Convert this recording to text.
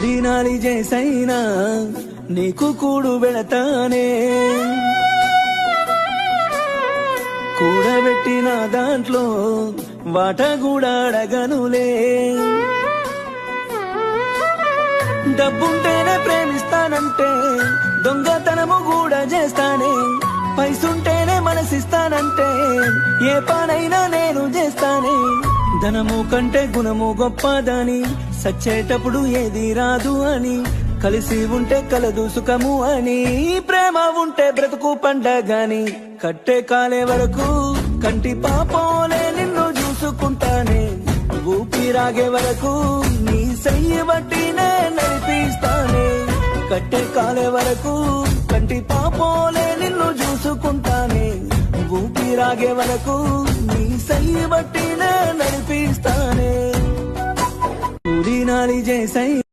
కూలినాలి చేసైనా నీకు కూడు పెడతానే కూడబెట్టిన దాంట్లో వాట కూడా అడగనులే. డబ్బుంటేనే ప్రేమిస్తానంటే దొంగతనము కూడా చేస్తానే. పైసుంటేనే మనసిస్తానంటే ఏ పనైనా నే ధనము కంటే గుణము గొప్పదని సచ్చేటప్పుడు ఏది రాదు అని కలిసి ఉంటే కలదు సుఖము అని ప్రేమ ఉంటే బ్రతుకు పండగని కట్టే కాలే వరకు కంటి పాపోలే నిన్ను చూసుకుంటానే ఊపిరాగే వరకు నీ సయ్యి బట్టినే నడిపిస్తానే కట్టే కాలే వరకు కంటి పాపోలే నిన్ను చూసుకుంటానే ఊపిరాగే వరకు నీ సయ్యి బట్టి నే నడిపిస్తానే కూలినాలి చేసై